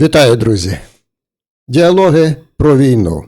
Вітаю, друзі! Діалоги про війну.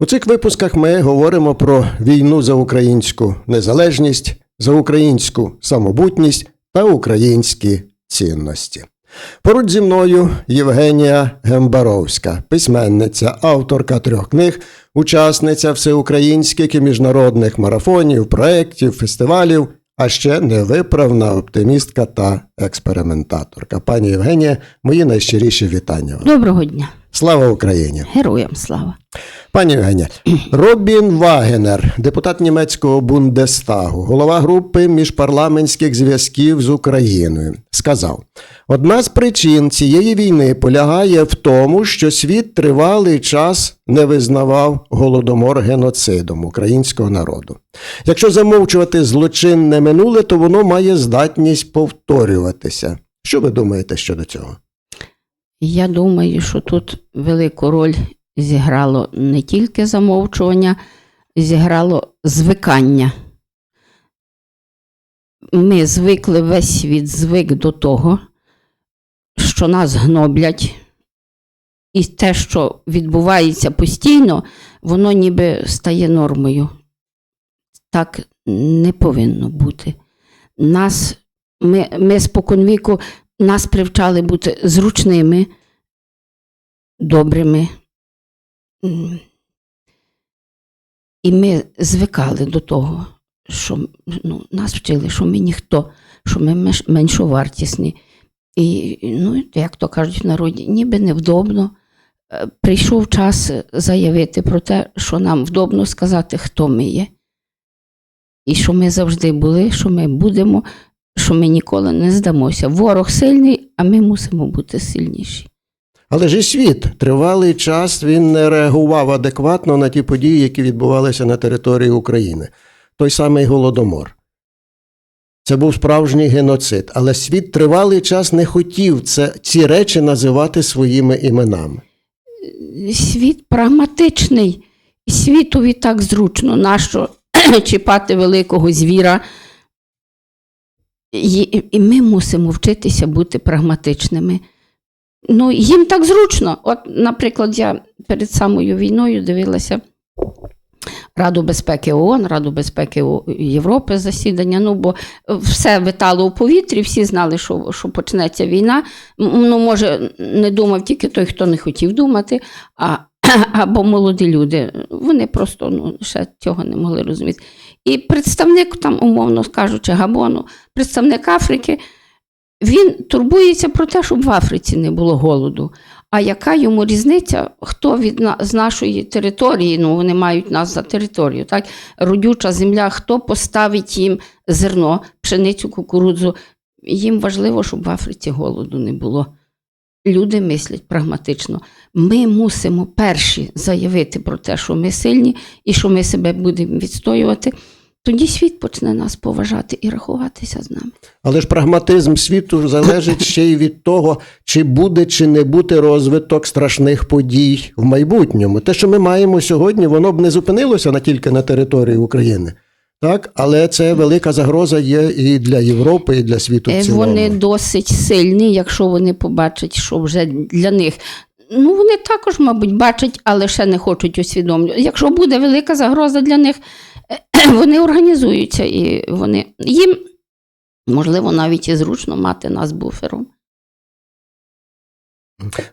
У цих випусках ми говоримо про війну за українську незалежність, за українську самобутність та українські цінності. Поруч зі мною Євгенія Гембаровська, письменниця, авторка трьох книг, учасниця всеукраїнських і міжнародних марафонів, проєктів, фестивалів, а ще невиправна оптимістка та експериментаторка. Пані Євгенія, мої найщиріші вітання. вам. Доброго дня, Слава Україні! героям слава. Пані Євгенія, Робін Вагенер, депутат німецького Бундестагу, голова групи міжпарламентських зв'язків з Україною, сказав: одна з причин цієї війни полягає в тому, що світ тривалий час не визнавав голодомор геноцидом українського народу. Якщо замовчувати злочинне минуле, то воно має здатність повторюватися. Що ви думаєте щодо цього? Я думаю, що тут велику роль зіграло не тільки замовчування, зіграло звикання. Ми звикли, весь світ звик до того, що нас гноблять, і те, що відбувається постійно, воно ніби стає нормою. Так не повинно бути. Нас, ми, ми споконвіку нас привчали бути зручними, добрими. І ми звикали до того, що ну, нас вчили, що ми ніхто, що ми менш- меншовартісні. І, ну, як то кажуть в народі, ніби невдобно. Е, Прийшов час заявити про те, що нам вдобно сказати, хто ми є. І що ми завжди були, що ми будемо, що ми ніколи не здамося. Ворог сильний, а ми мусимо бути сильніші. Але ж і світ тривалий час він не реагував адекватно на ті події, які відбувалися на території України. Той самий голодомор. Це був справжній геноцид, але світ тривалий час не хотів це, ці речі називати своїми іменами. Світ прагматичний, світові так зручно, нащо чіпати великого звіра. І, і ми мусимо вчитися бути прагматичними. Ну, їм так зручно. От, наприклад, я перед самою війною дивилася Раду безпеки ООН, Раду безпеки Європи засідання. Ну, бо все витало у повітрі, всі знали, що, що почнеться війна. Ну, може, не думав тільки той, хто не хотів думати, а, або молоді люди. Вони просто ну, ще цього не могли розуміти. І представник, там, умовно кажучи, Габону, представник Африки, він турбується про те, щоб в Африці не було голоду. А яка йому різниця, хто від на, з нашої території, ну вони мають нас за територію, так? родюча земля, хто поставить їм зерно, пшеницю, кукурудзу. Їм важливо, щоб в Африці голоду не було. Люди мислять прагматично. Ми мусимо перші заявити про те, що ми сильні і що ми себе будемо відстоювати. Тоді світ почне нас поважати і рахуватися з нами. Але ж прагматизм світу залежить ще й від того, чи буде чи не буде розвиток страшних подій в майбутньому. Те, що ми маємо сьогодні, воно б не зупинилося на тільки на території України. Так, але це велика загроза є і для Європи, і для світу. Е, В цілому. Вони досить сильні, якщо вони побачать, що вже для них. Ну, вони також, мабуть, бачать, але ще не хочуть усвідомлювати. Якщо буде велика загроза для них, е, вони організуються і вони їм, можливо, навіть і зручно мати нас буфером.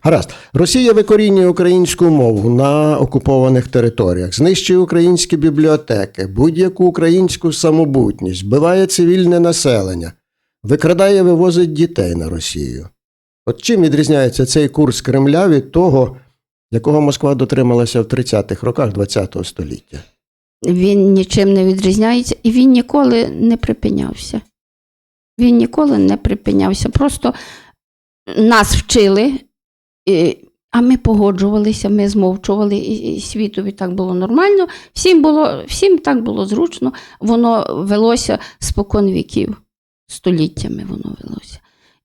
Гаразд. Росія викорінює українську мову на окупованих територіях, знищує українські бібліотеки, будь-яку українську самобутність, вбиває цивільне населення, викрадає, вивозить дітей на Росію. От чим відрізняється цей курс Кремля від того, якого Москва дотрималася в 30-х роках ХХ століття? Він нічим не відрізняється і він ніколи не припинявся. Він ніколи не припинявся. Просто нас вчили, а ми погоджувалися, ми змовчували, і світові так було нормально. Всім, було, всім так було зручно. Воно велося спокон віків, століттями воно велося.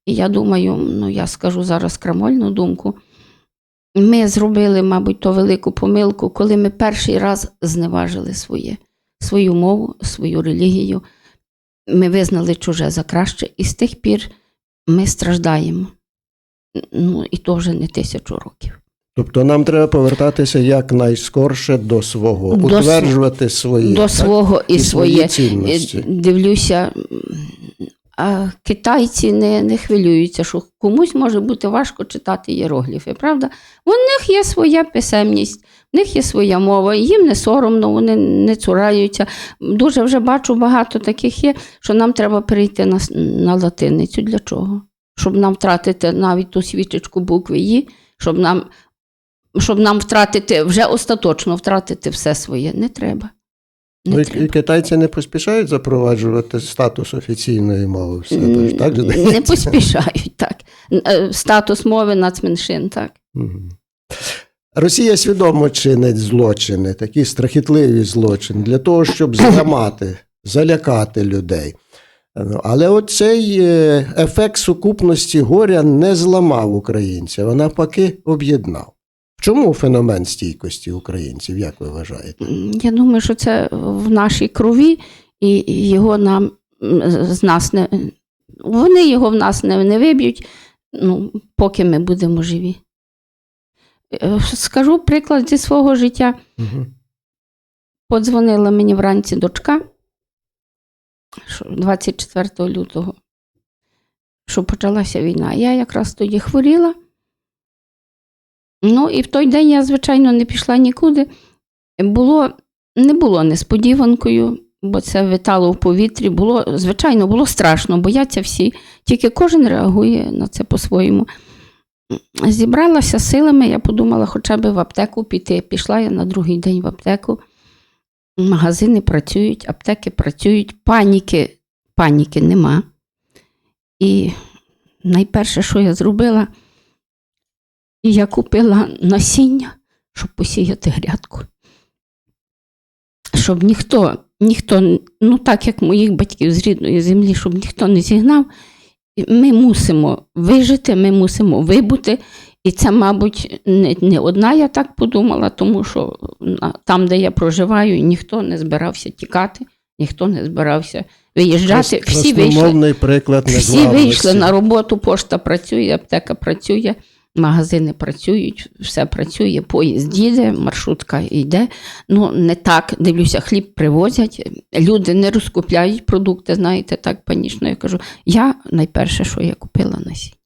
І я думаю, ну я скажу зараз крамольну думку. Ми зробили, мабуть, ту велику помилку, коли ми перший раз зневажили своє, свою мову, свою релігію. Ми визнали чуже за краще, і з тих пір ми страждаємо. Ну і то вже не тисячу років. Тобто нам треба повертатися якнайскорше до свого, До утверджувати свої До так? свого і, і своє. цінності. Е, Дивлюся, а китайці не, не хвилюються, що комусь може бути важко читати іерогліфи, правда? У них є своя писемність, в них є своя мова, їм не соромно, вони не цураються. Дуже вже бачу, багато таких є, що нам треба перейти на, на латиницю. Для чого? Щоб нам втратити навіть ту свічечку букви «І», щоб нам, щоб нам втратити, вже остаточно втратити все своє. Не треба. Не Ну, треба. і китайці не поспішають запроваджувати статус офіційної мови в себе, так? Не поспішають, так. Е, Статус мови нацменшин, так. Росія свідомо чинить злочини, такі страхітливі злочини, для того, щоб зламати, залякати людей. Ну, Але оцей е, ефект сукупності горя не зламав українців, а навпаки об'єднав. Чому феномен стійкості українців, як ви вважаєте? Я думаю, що це в нашій крові, і його нам з нас не. Вони його в нас не, не виб'ють, ну, поки ми будемо живі. Е, Скажу приклад зі свого життя. Угу. Подзвонила мені вранці дочка 24 лютого, що почалася війна. Я якраз тоді хворіла. Ну, і в той день я, звичайно, не пішла нікуди. Було, не було несподіванкою, бо це витало в повітрі. Було, звичайно, було страшно, бояться всі. Тільки кожен реагує на це по-своєму. Зібралася силами, я подумала, хоча б в аптеку піти. Пішла я на другий день в аптеку. Магазини працюють, аптеки працюють, паніки, паніки нема. І найперше, що я зробила, я купила насіння, щоб посіяти грядку. Щоб ніхто, ніхто, ну так як моїх батьків з рідної землі, щоб ніхто не зігнав. Ми мусимо вижити, ми мусимо вибути. І це, мабуть, не, не одна я так подумала, тому що там, де я проживаю, ніхто не збирався тікати, ніхто не збирався виїжджати. Всі вийшли, приклад всі вийшли на роботу, пошта працює, аптека працює, магазини працюють, все працює, поїзд їде, маршрутка йде. Ну, не так, дивлюся, хліб привозять, люди не розкупляють продукти, знаєте, так панічно. Я кажу, я найперше, що я купила насіння.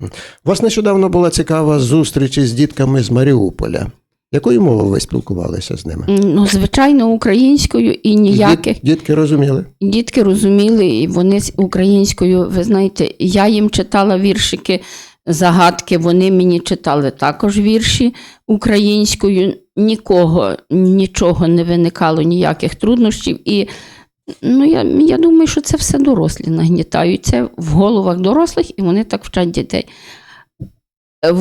У вас нещодавно була цікава зустріч із дітками з Маріуполя. Якою мовою ви спілкувалися з ними? Ну, звичайно, українською і ніяких. діт- дітки розуміли? Дітки розуміли, і вони з українською, ви знаєте, я їм читала віршики, загадки, вони мені читали також вірші українською. Нікого, нічого не виникало, ніяких труднощів. І ну, я, я думаю, що це все дорослі нагнітають. Це в головах дорослих, і вони так вчать дітей. Е,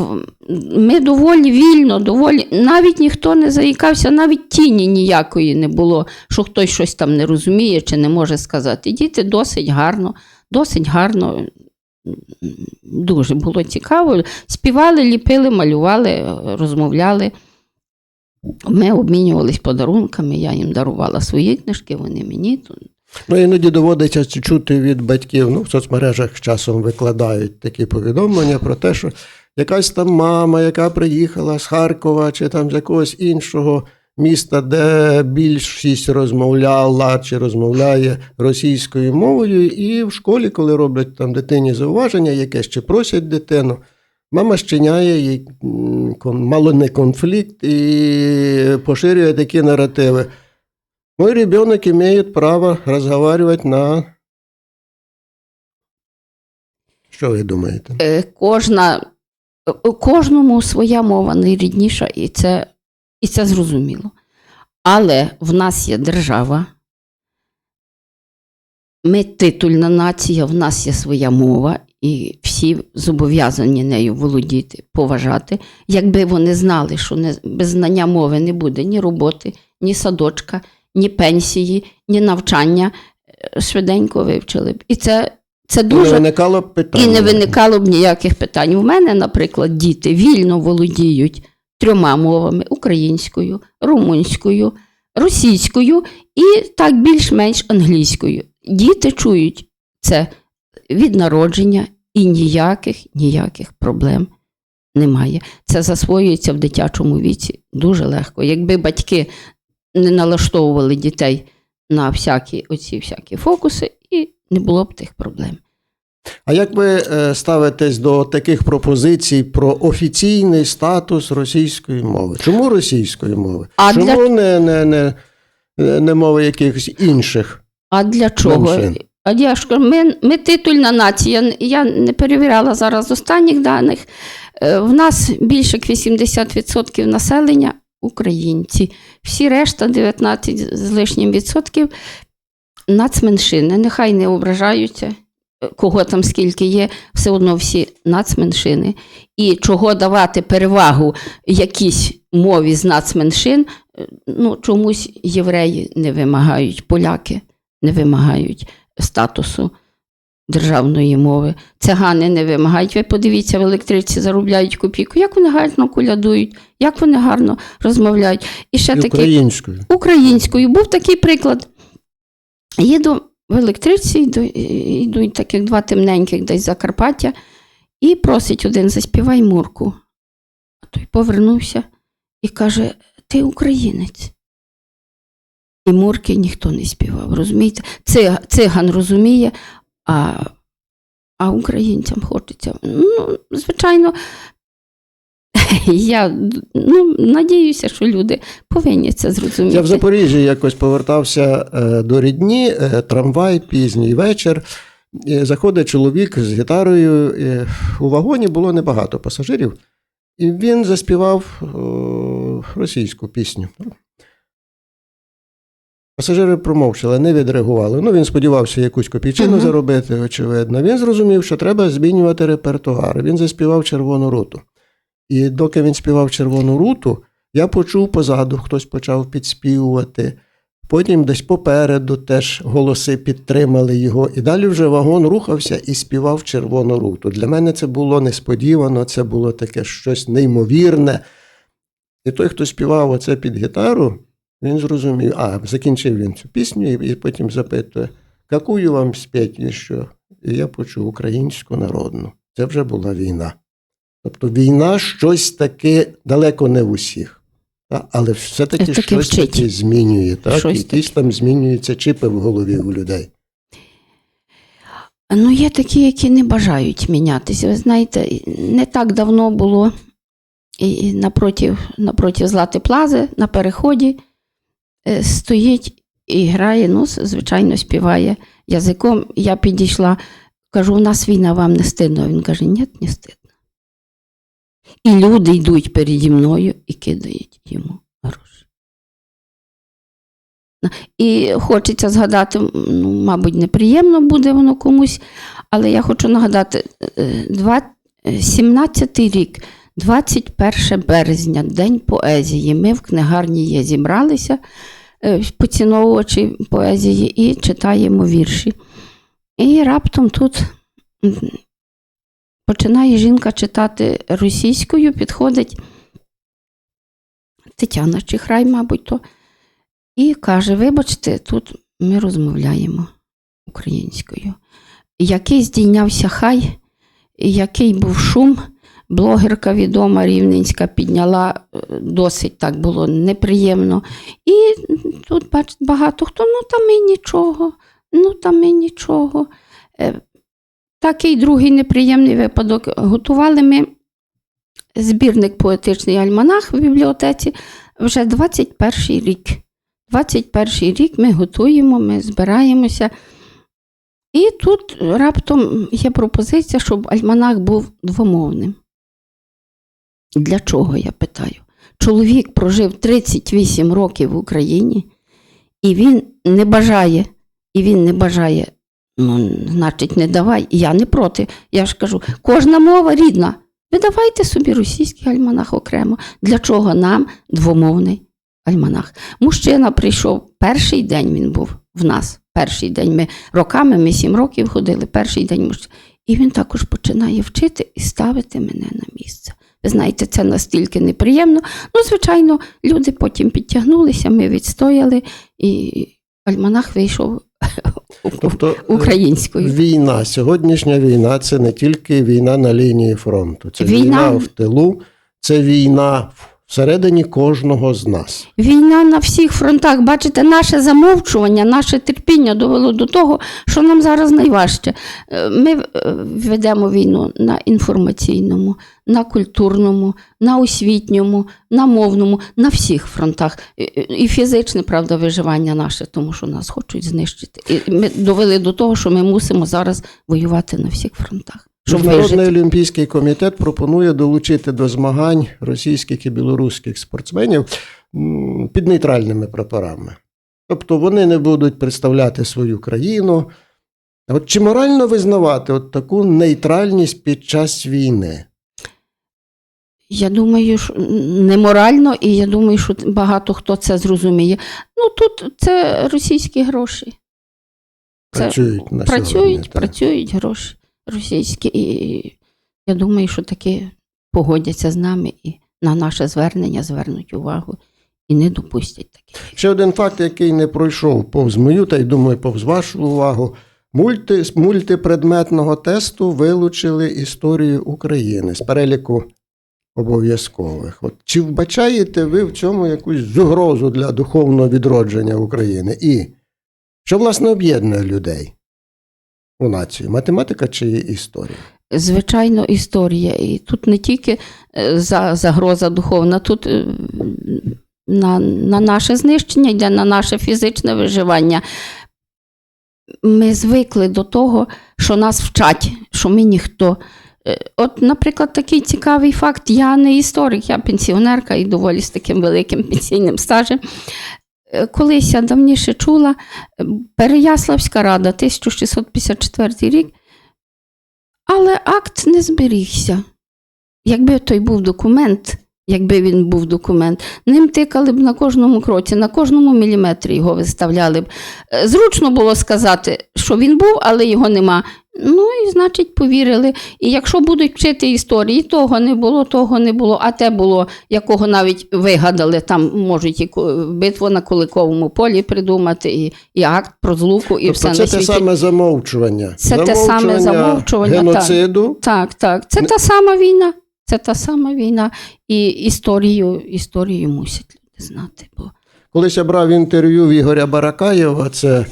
Ми доволі вільно, доволі, навіть ніхто не заїкався, навіть тіні ніякої не було, що хтось щось там не розуміє чи не може сказати. Діти досить гарно, досить гарно, дуже було цікаво. Співали, ліпили, малювали, розмовляли. Ми обмінювались подарунками, я їм дарувала свої книжки, вони мені. Ну, іноді доводиться чути від батьків. Ну, в соцмережах часом викладають такі повідомлення про те, що якась там мама, яка приїхала з Харкова чи там з якогось іншого міста, де більшість розмовляла чи розмовляє російською мовою, і в школі, коли роблять там дитині зауваження, якесь чи просять дитину. Мама щиняє мало не конфлікт і поширює такі наративи. Мой ребенок имеет право разговаривать на... Що ви думаєте? е, кожна, кожному своя мова найрідніша, і це, і це зрозуміло. Але в нас є держава, ми титульна нація, в нас є своя мова, і всі зобов'язані нею володіти, поважати. Якби вони знали, що не, без знання мови не буде ні роботи, ні садочка, ні пенсії, ні навчання, е, швиденько вивчили б. І це, це Не дуже виникало б питань. і не виникало б ніяких питань. У мене, наприклад, діти вільно володіють трьома мовами: українською, румунською, російською і так більш-менш англійською. Діти чують це від народження, І ніяких, ніяких проблем немає. Це засвоюється в дитячому віці дуже легко. Якби батьки не налаштовували дітей на всякі оці всякі фокуси, і не було б тих проблем. А як ви е, ставитесь до таких пропозицій про офіційний статус російської мови? Чому російської мови? А Чому для- не, не, не, не мови якихось інших? А для чого? Меншин. А кажу, ми, ми титульна нація. Я не перевіряла зараз останніх даних. Е, В нас більше як 80% населення українці. Всі решта, 19 з лишнім відсотків, нацменшини. Нехай не ображаються, е, кого там скільки є, все одно всі нацменшини. І чого давати перевагу якійсь мові з нацменшин, е, ну, чомусь євреї не вимагають, поляки не вимагають статусу державної мови. Цигани не вимагають. Ви подивіться, в електриці заробляють копійку. Як вони гарно колядують, як вони гарно розмовляють. І ще І таке українською. українською. Був такий приклад. Їду в електриці, йду, йдуть таких два темненьких десь Закарпаття, і просить один заспівай Мурку. А той повернувся і каже: Ти українець. І Мурки ніхто не співав. Розумієте? Циган розуміє, а, а українцям хочеться. Ну, звичайно, я ну, надіюся, що люди повинні це зрозуміти. Я в Запоріжжі якось повертався е, до рідні, е, трамвай, пізній вечір. Заходить чоловік з гітарою. У вагоні було небагато пасажирів, і він заспівав е, російську пісню. Пасажири промовчали, не відреагували. Ну, він сподівався якусь копійчину Мгм. заробити, очевидно. Він зрозумів, що треба змінювати репертуар. Він заспівав червону руту. І доки він співав червону руту, я почув позаду, хтось почав підспівувати. Потім десь попереду теж голоси підтримали його. І далі вже вагон рухався і співав червону руту. Для мене це було несподівано, це було таке щось неймовірне. І той, хто співав оце під гітару, він зрозумів, а закінчив він цю пісню і, потім запитує, какую вам спеть і що? І я почув українську народну. Це вже була війна. Тобто війна щось таке далеко не в усіх. Та, Але все-таки Таки щось вчить. таке змінює. Так? Щось Якісь там змінюються чипи в голові у людей. Ну, є такі, які не бажають мінятися. Ви знаєте, не так давно було і напроти, напроти Злати Плази на переході стоїть і грає, ну, звичайно, співає язиком. Я підійшла, кажу, у нас війна, вам не стидно. Він каже, ні, не стидно. І люди йдуть переді мною і кидають йому гроші. І хочеться згадати, ну, мабуть, неприємно буде воно комусь, але я хочу нагадати: е, е, 17-й рік, 21 березня, День поезії. Ми в книгарні є зібралися, е, поціновувачі поезії, і читаємо вірші. І раптом тут починає жінка читати російською, підходить Тетяна Чихрай, мабуть, то, і каже: Вибачте, тут ми розмовляємо українською. Який здійнявся хай, який був шум, блогерка відома рівненська підняла е, досить так було неприємно. І тут, бачите, багато хто, ну там і нічого, ну там і нічого. Е, Такий другий неприємний випадок. Готували ми збірник поетичний альманах в бібліотеці вже 21 рік. 21 рік ми готуємо, ми збираємося. І тут раптом є пропозиція, щоб альманах був двомовним. Для чого, я питаю? Чоловік прожив 38 років в Україні, і він не бажає, і він не бажає, ну, значить, не давай. Я не проти. Я ж кажу, кожна мова рідна. Ви давайте собі російський альманах окремо. Для чого нам двомовний альманах? Мужчина прийшов, перший день він був в нас. Перший день ми роками, ми сім років ходили, перший день мужчина. І він також починає вчити і ставити мене на місце. Знаєте, це настільки неприємно. Ну, звичайно, люди потім підтягнулися, ми відстояли, і альманах вийшов Тобто е, українською. війна, сьогоднішня війна це не тільки війна на лінії фронту, це війна, Війна- в тилу, це війна всередині кожного з нас. Війна на всіх фронтах. Бачите, наше замовчування, наше терпіння довело до того, що нам зараз найважче. Е, Ми е, ведемо війну на інформаційному, на культурному, на освітньому, на мовному, на всіх фронтах. І- І фізичне, правда, виживання наше, тому що нас хочуть знищити. І ми довели до того, що ми мусимо зараз воювати на всіх фронтах. Щоб Міжнародний олімпійський комітет пропонує долучити до змагань російських і білоруських спортсменів під нейтральними прапорами. Тобто вони не будуть представляти свою країну. От чи морально визнавати от таку нейтральність під час війни? Я думаю, що неморально, і я думаю, що багато хто це зрозуміє. Ну тут це російські гроші. Це Працюють на працюють, сьогодні, працюють гроші російські. І я думаю, що таки погодяться з нами і на наше звернення звернуть увагу і не допустять таких. Ще один факт, який не пройшов повз мою, та й думаю, повз вашу увагу. Мульти, з мультипредметного тесту вилучили історію України з переліку обов'язкових. От, чи вбачаєте ви в цьому якусь загрозу для духовного відродження України? І що, власне, об'єднує людей у націю? Математика чи історія? Звичайно, історія. І тут не тільки е, за, загроза духовна, тут е, на, на наше знищення йде на наше фізичне виживання. Ми звикли до того, що нас вчать, що ми ніхто. Е, От, наприклад, такий цікавий факт: я не історик, я пенсіонерка і доволі з таким великим пенсійним стажем. Е, Колись я давніше чула е, Переяславська рада, 1654 рік. Але акт не зберігся. Якби той був документ, якби він був документ, ним тикали б на кожному кроці, на кожному міліметрі його виставляли б. Е, Зручно було сказати, що він був, але його нема. Ну і значить повірили. І якщо будуть вчити історії, того не було, того не було, а те було, якого навіть вигадали, там можуть і битву на Куликовому полі придумати, і, і акт про злуку, і тобто все це на те саме замовчування. Це те саме замовчування, так. геноциду. Так, так. Це Не- та сама війна. Це та сама війна. І історію, історію мусять люди знати. Бо Колись я брав інтерв'ю в Ігоря Баракаєва, це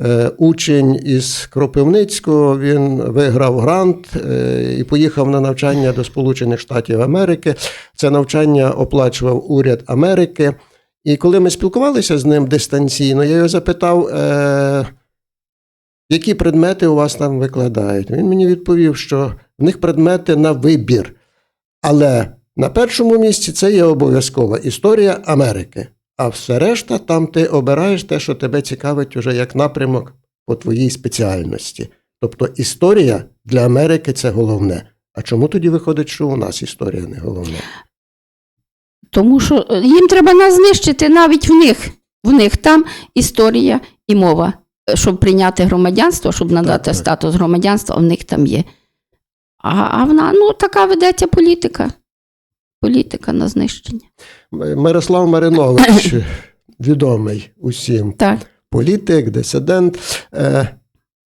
е, учень із Кропивницького. Він виграв грант е, і поїхав на навчання до Сполучених Штатів Америки. Це навчання оплачував уряд Америки. І коли ми спілкувалися з ним дистанційно, я його запитав, е, які предмети у вас там викладають. Він мені відповів, що в них предмети на вибір. Але на першому місці це є обов'язкова історія Америки. А все решта, там ти обираєш те, що тебе цікавить уже як напрямок по твоїй спеціальності. Тобто історія для Америки це головне. А чому тоді виходить, що у нас історія не головне? Тому що е, їм треба нас знищити навіть в них. В них там історія і мова. Е, Щоб прийняти громадянство, щоб надати так. статус громадянства, в них там є. А, а вона, ну, така ведеться політика. Політика на знищення. Мирослав Маринович, відомий усім Так. політик, дисидент. Е,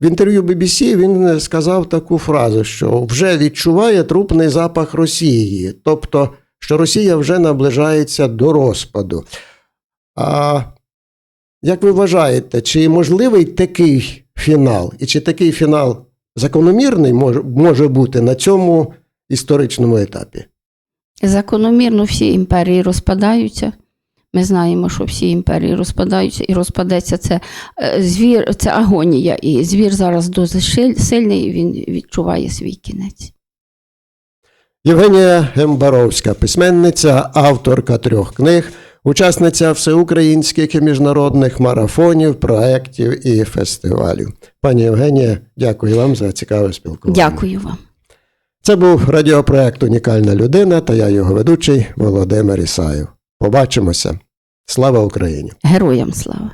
В інтерв'ю BBC він сказав таку фразу, що вже відчуває трупний запах Росії, тобто, що Росія вже наближається до розпаду. А як ви вважаєте, чи можливий такий фінал? І чи такий фінал закономірний може, може бути на цьому історичному етапі? Закономірно всі імперії розпадаються. Ми знаємо, що всі імперії розпадаються, і розпадеться це е, звір, це агонія. І звір зараз дуже сильний, і він відчуває свій кінець. Євгенія Гембаровська, письменниця, авторка трьох книг, учасниця всеукраїнських і міжнародних марафонів, проєктів і фестивалів. Пані Євгенія, дякую вам за цікаве спілкування. Дякую вам. Це був радіопроект Унікальна людина та я його ведучий Володимир Ісаєв. Побачимося. Слава Україні! Героям слава!